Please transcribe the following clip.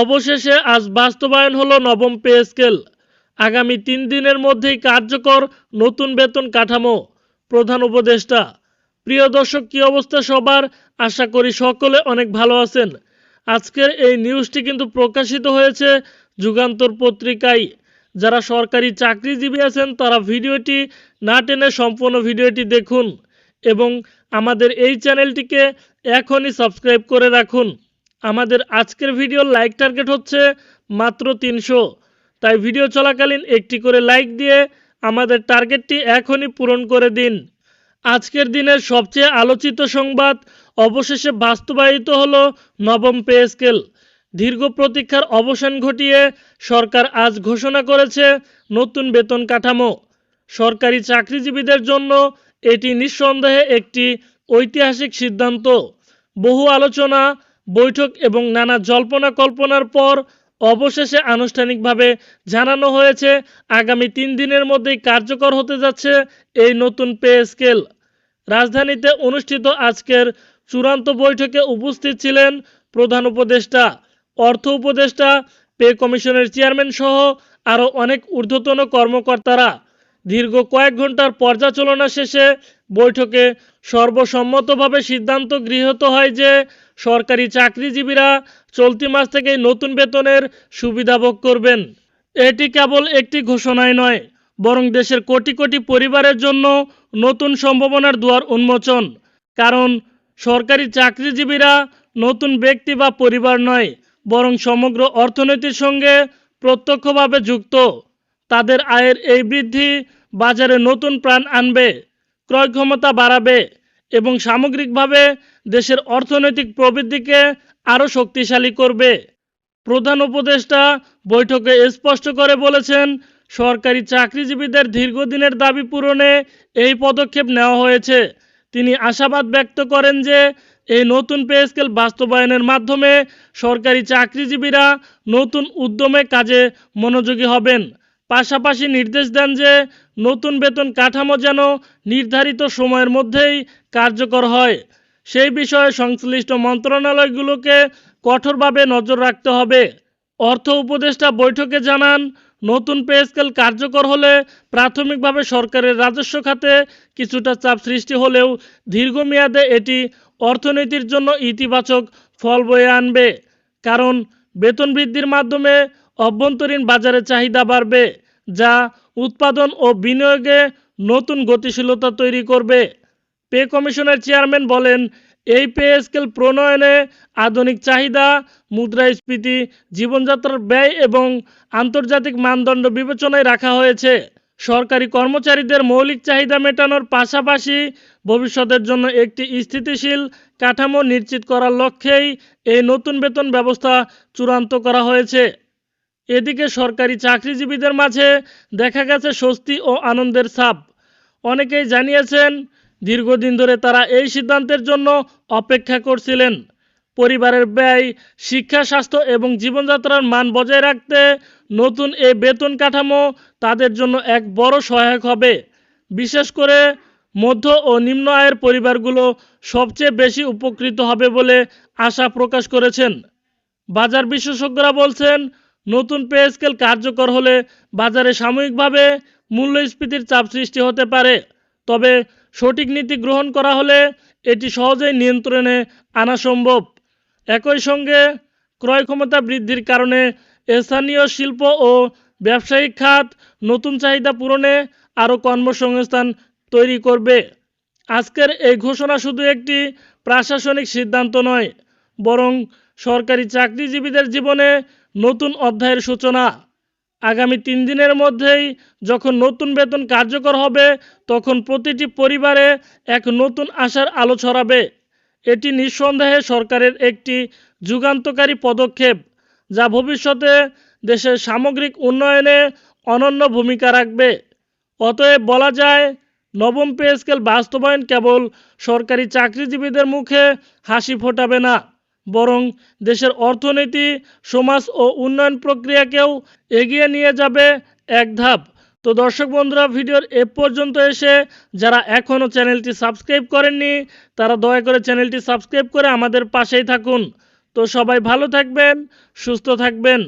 অবশেষে আজ বাস্তবায়ন হলো নবম পে স্কেল। আগামী তিন দিনের মধ্যেই কার্যকর নতুন বেতন কাঠামো। প্রধান উপদেষ্টা, প্রিয় দর্শক, কী অবস্থা সবার? আশা করি সকলে অনেক ভালো আছেন। আজকের এই নিউজটি কিন্তু প্রকাশিত হয়েছে যুগান্তর পত্রিকায়। যারা সরকারি চাকরিজীবী আছেন, তারা ভিডিওটি না টেনে সম্পূর্ণ ভিডিওটি দেখুন এবং আমাদের এই চ্যানেলটিকে এখনই সাবস্ক্রাইব করে রাখুন। আমাদের আজকের ভিডিওর লাইক টার্গেট হচ্ছে মাত্র তিনশো। তাই ভিডিও চলাকালীন একটি করে লাইক দিয়ে আমাদের টার্গেটটি এখনই পূরণ করে দিন। আজকের দিনের সবচেয়ে আলোচিত সংবাদ অবশেষে বাস্তবায়িত হলো নবম পে স্কেল দীর্ঘ প্রতীক্ষার অবসান ঘটিয়ে সরকার আজ ঘোষণা করেছে নতুন বেতন কাঠামো। সরকারি চাকরিজীবীদের জন্য এটি নিঃসন্দেহে একটি ঐতিহাসিক সিদ্ধান্ত। বহু আলোচনা বৈঠক এবং নানা জল্পনা কল্পনার পর অবশেষে আনুষ্ঠানিকভাবে জানানো হয়েছে, আগামী তিন দিনের মধ্যেই কার্যকর হতে যাচ্ছে এই নতুন পে স্কেল। রাজধানীতে অনুষ্ঠিত আজকের চূড়ান্ত বৈঠকে উপস্থিত ছিলেন প্রধান উপদেষ্টা, অর্থ উপদেষ্টা, পে কমিশনের চেয়ারম্যান সহ আরও অনেক ঊর্ধ্বতন কর্মকর্তারা। দীর্ঘ কয়েক ঘণ্টার পর্যালোচনা শেষে বৈঠকে সর্বসম্মতভাবে সিদ্ধান্ত গৃহীত হয় যে সরকারি চাকরিজীবীরা চলতি মাস থেকেই নতুন বেতনের সুবিধা ভোগ করবেন। এটি কেবল একটি ঘোষণাই নয়, বরং দেশের কোটি কোটি পরিবারের জন্য নতুন সম্ভাবনার দুয়ার উন্মোচন। কারণ সরকারি চাকরিজীবীরা নতুন ব্যক্তি বা পরিবার নয়, বরং সমগ্র অর্থনীতির সঙ্গে প্রত্যক্ষভাবে যুক্ত। তাদের আয়ের এই বৃদ্ধি বাজারে নতুন প্রাণ আনবে। ক্রয় ক্ষমতা বাড়াবে এবং সামগ্রিকভাবে দেশের অর্থনৈতিক প্রবৃদ্ধিকে আরও শক্তিশালী করবে। প্রধান উপদেষ্টা বৈঠকে স্পষ্ট করে বলেছেন, সরকারি চাকরিজীবীদের দীর্ঘদিনের দাবি পূরণে এই পদক্ষেপ নেওয়া হয়েছে। তিনি আশাবাদ ব্যক্ত করেন যে, এই নতুন পে স্কেল বাস্তবায়নের মাধ্যমে সরকারি চাকরিজীবীরা নতুন উদ্যমে কাজে মনোযোগী হবেন। পাশাপাশি নির্দেশ দেন যে নতুন বেতন কাঠামো যেন নির্ধারিত সময়ের মধ্যেই কার্যকর হয়। সেই বিষয়ে সংশ্লিষ্ট মন্ত্রণালয়গুলোকে কঠোরভাবে নজর রাখতে হবে। অর্থ উপদেষ্টা বৈঠকে জানান, নতুন পে স্কেল কার্যকর হলে প্রাথমিকভাবে সরকারের রাজস্ব খাতে কিছুটা চাপ সৃষ্টি হলেও দীর্ঘমেয়াদে এটি অর্থনীতির জন্য ইতিবাচক ফল বয়ে আনবে। কারণ বেতন বৃদ্ধির মাধ্যমে অভ্যন্তরীণ বাজারে চাহিদা বাড়বে। যা উৎপাদন ও বিনিয়োগে নতুন গতিশীলতা তৈরি করবে। পে কমিশনের চেয়ারম্যান বলেন, এই পে স্কেল প্রণয়নে আধুনিক চাহিদা, মুদ্রাস্ফীতি, জীবনযাত্রার ব্যয় এবং আন্তর্জাতিক মানদণ্ড বিবেচনায় রাখা হয়েছে। সরকারি কর্মচারীদের মৌলিক চাহিদা মেটানোর পাশাপাশি ভবিষ্যতের জন্য একটি স্থিতিশীল কাঠামো নিশ্চিত করার লক্ষ্যেই এই নতুন বেতন ব্যবস্থা চূড়ান্ত করা হয়েছে। এদিকে সরকারি চাকরিজীবীদের মাঝে দেখা গেছে স্বস্তি ও আনন্দের ছাপ। অনেকেই জানিয়েছেন, দীর্ঘদিন ধরে তারা এই সিদ্ধান্তের জন্য অপেক্ষা করছিলেন। পরিবারের ব্যয়, শিক্ষা, স্বাস্থ্য এবং জীবনযাত্রার মান বজায় রাখতে নতুন এই বেতন কাঠামো তাদের জন্য এক বড় সহায়ক হবে। বিশেষ করে মধ্য ও নিম্ন আয়ের পরিবারগুলো সবচেয়ে বেশি উপকৃত হবে বলে আশা প্রকাশ করেছেন। বাজার বিশেষজ্ঞরা বলছেন নতুন পে স্কেল কার্যকর হলে বাজারে সাময়িকভাবে মূল্যস্ফীতির চাপ সৃষ্টি হতে পারে। তবে সঠিক নীতি গ্রহণ করা হলে এটি সহজেই নিয়ন্ত্রণে আনা সম্ভব। একই সঙ্গে ক্রয় ক্ষমতা বৃদ্ধির কারণে স্থানীয় শিল্প ও ব্যবসায়িক খাত নতুন চাহিদা পূরণে আরও কর্মসংস্থান তৈরি করবে। আজকের এই ঘোষণা শুধু একটি প্রশাসনিক সিদ্ধান্ত নয়, বরং সরকারি চাকরিজীবীদের জীবনে নতুন অধ্যায়ের সূচনা। আগামী তিন দিনের মধ্যেই যখন নতুন বেতন কার্যকর হবে, তখন প্রতিটি পরিবারে এক নতুন আশার আলো ছড়াবে। এটি নিঃসন্দেহে সরকারের একটি যুগান্তকারী পদক্ষেপ, যা ভবিষ্যতে দেশের সামগ্রিক উন্নয়নে অনন্য ভূমিকা রাখবে। অতএব বলা যায়, নবম পে স্কেল বাস্তবায়ন কেবল সরকারি চাকরিজীবীদের মুখে হাসি ফোটাবে না। বরং দেশের অর্থনীতি, সমাজ ও উন্নয়ন প্রক্রিয়াকেও এগিয়ে নিয়ে যাবে এক ধাপ। তো দর্শক বন্ধুরা, ভিডিওর এ পর্যন্ত এসে যারা এখনও চ্যানেলটি সাবস্ক্রাইব করেননি, তারা দয়া করে চ্যানেলটি সাবস্ক্রাইব করে আমাদের পাশেই থাকুন। তো সবাই ভালো থাকবেন, সুস্থ থাকবেন।